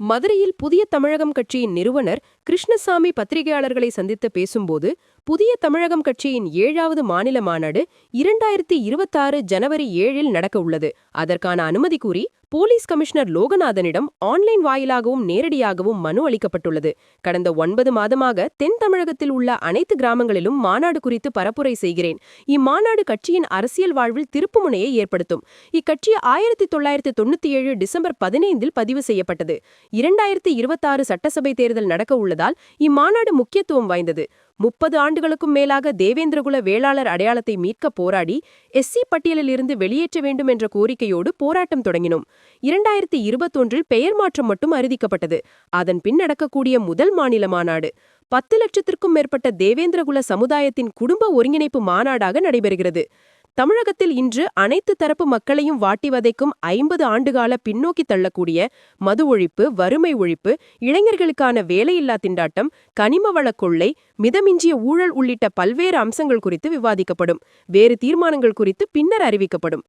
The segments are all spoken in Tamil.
மதுரையில் புதிய தமிழகம் கட்சியின் நிறுவனர் கிருஷ்ணசாமி பத்திரிகையாளர்களை சந்தித்து பேசும்போது புதிய தமிழகம் கட்சியின் ஏழாவது மாநில மாநாடு இரண்டாயிரத்தி இருபத்தாறு ஜனவரி ஏழில் நடக்க உள்ளது. அதற்கான அனுமதி கூறி போலீஸ் கமிஷனர் லோகநாதனிடம் ஆன்லைன் வாயிலாகவும் நேரடியாகவும் மனு அளிக்கப்பட்டுள்ளது. கடந்த ஒன்பது மாதமாக தென் தமிழகத்தில் உள்ள அனைத்து கிராமங்களிலும் மாநாடு குறித்து பரப்புரை செய்கிறேன். இம்மாநாடு கட்சியின் அரசியல் வாழ்வில் திருப்புமுனையை ஏற்படுத்தும். இக்கட்சி ஆயிரத்தி தொள்ளாயிரத்தி தொண்ணூத்தி ஏழு டிசம்பர் பதினைந்தில் பதிவு செய்யப்பட்டது. இரண்டாயிரத்தி இருபத்தாறு சட்டசபை தேர்தல் நடக்க உள்ளதால் இம்மாநாடு முக்கியத்துவம் வாய்ந்தது. முப்பது ஆண்டுகளுக்கும் மேலாக தேவேந்திரகுல வேளாளர் அடையாளத்தை மீட்க போராடி எஸ்சி பட்டியலில் இருந்து வெளியேற்ற வேண்டும் என்ற கோரிக்கையோடு போராட்டம் தொடங்கினோம். இரண்டாயிரத்தி இருபத்தொன்றில் பெயர் மாற்றம் மட்டும் அறிவிக்கப்பட்டது. அதன் பின் நடக்கக்கூடிய முதல் மாநில மாநாடு. பத்து லட்சத்திற்கும் மேற்பட்ட தேவேந்திரகுல சமுதாயத்தின் குடும்ப ஒருங்கிணைப்பு மாநாடாக நடைபெறுகிறது. தமிழகத்தில் இன்று அனைத்து தரப்பு மக்களையும் வாட்டி வதைக்கும் ஐம்பது ஆண்டுகால பின்னோக்கி தள்ளக்கூடிய மது ஒழிப்பு வறுமை ஒழிப்பு இளைஞர்களுக்கான வேலையில்லா திண்டாட்டம் கனிம வள கொள்ளை மிதமிஞ்சிய ஊழல் உள்ளிட்ட பல்வேறு அம்சங்கள் குறித்து விவாதிக்கப்படும். வேறு தீர்மானங்கள் குறித்து பின்னர் அறிவிக்கப்படும்.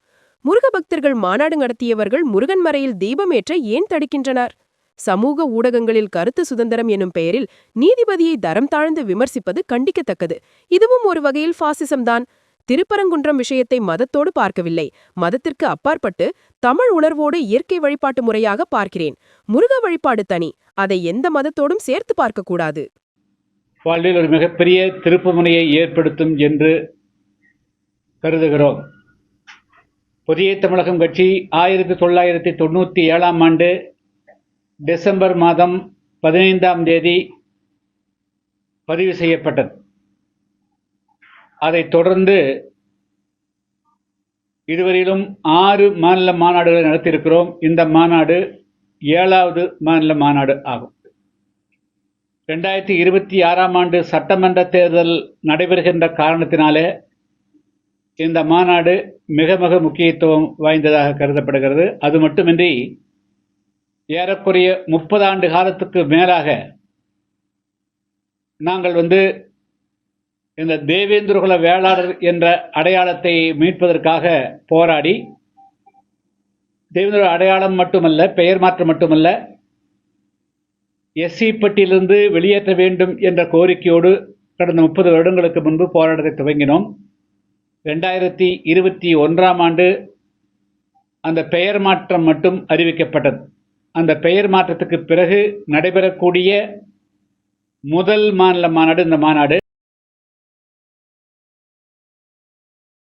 முருக பக்தர்கள் மாநாடு நடத்தியவர்கள் முருகன் மறையில் தீபமேற்ற ஏன் தடுக்கின்றனர்? சமூக ஊடகங்களில் கருத்து சுதந்திரம் எனும் பெயரில் நீதிபதியை தரம் தாழ்ந்து விமர்சிப்பது கண்டிக்கத்தக்கது. இதுவும் ஒரு வகையில் பாசிசம்தான். திருப்பரங்குன்றம் விஷயத்தை மதத்தோடு பார்க்கவில்லை. மதத்திற்கு அப்பாற்பட்டு தமிழ் உணர்வோடு இயற்கை வழிபாட்டு முறையாக பார்க்கிறேன். முருக வழிபாடு தனி. அதை எந்த மதத்தோடும் சேர்த்து பார்க்கக்கூடாது. வாழ்வில் ஒரு மிகப்பெரிய திருப்புமுனையை ஏற்படுத்தும் என்று கருதுகிறோம். புதிய தமிழகம் கட்சி ஆயிரத்தி தொள்ளாயிரத்தி தொண்ணூற்றி ஏழாம் ஆண்டு டிசம்பர் மாதம் பதினைந்தாம் தேதி பதிவு செய்யப்பட்டது. அதைத் தொடர்ந்து இதுவரையிலும் ஆறு மாநில மாநாடுகளை நடத்தியிருக்கிறோம். இந்த மாநாடு ஏழாவது மாநில மாநாடு ஆகும். ரெண்டாயிரத்தி இருபத்தி ஆறாம் ஆண்டு சட்டமன்ற தேர்தல் நடைபெறுகின்ற காரணத்தினாலே இந்த மாநாடு மிக மிக முக்கியத்துவம் வாய்ந்ததாக கருதப்படுகிறது. அது மட்டுமின்றி ஏறக்குறைய முப்பது ஆண்டு காலத்துக்கு மேலாக நாங்கள் வந்து இந்த தேவேந்திரகுல வேளாளர் என்ற அடையாளத்தை மீட்பதற்காக போராடி தேவேந்திர அடையாளம் மட்டுமல்ல பெயர் மாற்றம் மட்டுமல்ல எஸ்சி பட்டியிலிருந்து வெளியேற்ற வேண்டும் என்ற கோரிக்கையோடு கடந்த முப்பது வருடங்களுக்கு முன்பு போராட்டத்தை துவங்கினோம். ரெண்டாயிரத்தி இருபத்தி ஒன்றாம் ஆண்டு அந்த பெயர் மாற்றம் மட்டும் அறிவிக்கப்பட்டது. அந்த பெயர் மாற்றத்துக்கு பிறகு நடைபெறக்கூடிய முதல் மாநில மாநாடு இந்த மாநாடு.